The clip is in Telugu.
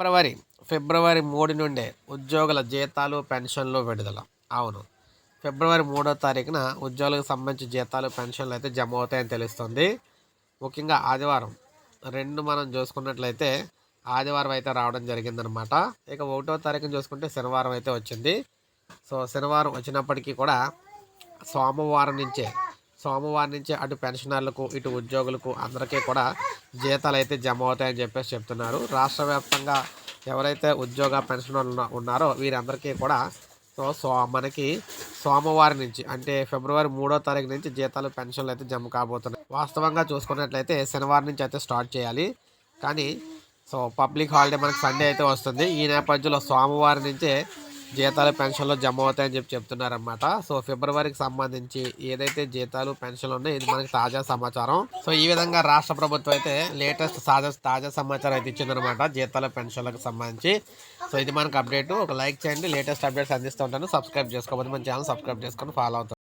ఫిబ్రవరి ఫిబ్రవరి మూడు నుండే ఉద్యోగుల జీతాలు పెన్షన్లు విడుదల. అవును ఫిబ్రవరి మూడో తారీఖున ఉద్యోగులకు సంబంధించి జీతాలు పెన్షన్లు అయితే జమ అవుతాయని తెలుస్తుంది. ముఖ్యంగా ఆదివారం రెండు మనం చూసుకున్నట్లయితే ఆదివారం అయితే రావడం జరిగిందనమాట ఇక ఒకటో తారీఖున చూసుకుంటే శనివారం అయితే వచ్చింది. సో శనివారం వచ్చినప్పటికీ కూడా సోమవారం నుంచే సోమవారం నుంచే అటు పెన్షనర్లకు ఇటు ఉద్యోగులకు అందరికీ కూడా జీతాలు అయితే జమ అవుతాయని చెప్పేసి చెప్తున్నారు. రాష్ట్ర వ్యాప్తంగా ఎవరైతే ఉద్యోగ పెన్షనర్లు ఉన్నారో వీరందరికీ కూడా సో సో మనకి సోమవారం నుంచి అంటే ఫిబ్రవరి మూడో తారీఖు నుంచి జీతాలు పెన్షన్లు అయితే జమ కాబోతున్నాయి. వాస్తవంగా చూసుకున్నట్లయితే శనివారం నుంచి అయితే స్టార్ట్ చేయాలి. కానీ సో పబ్లిక్ హాలిడే మనకి సండే అయితే వస్తుంది. ఈ నేపథ్యంలో సోమవారం నుంచే జీతాలు పెన్షన్లు జమ అవుతాయని చెప్పి చెప్తున్నారనమాట సో ఫిబ్రవరికి సంబంధించి ఏదైతే జీతాలు పెన్షన్లు ఉన్నాయో ఇది మనకి తాజా సమాచారం. సో ఈ విధంగా రాష్ట్ర ప్రభుత్వం అయితే లేటెస్ట్ తాజా తాజా సమాచారం అయితే ఇచ్చిందనమాట జీతాల పెన్షన్లకు సంబంధించి. సో ఇది మనకు అప్డేట్. ఒక లైక్ చేయండి. లేటెస్ట్ అప్డేట్స్ అందిస్తూ ఉంటాను. సబ్స్క్రైబ్ చేసుకోకపోతే మన ఛానల్ సబ్స్క్రైబ్ చేసుకొని ఫాలో అవుతాను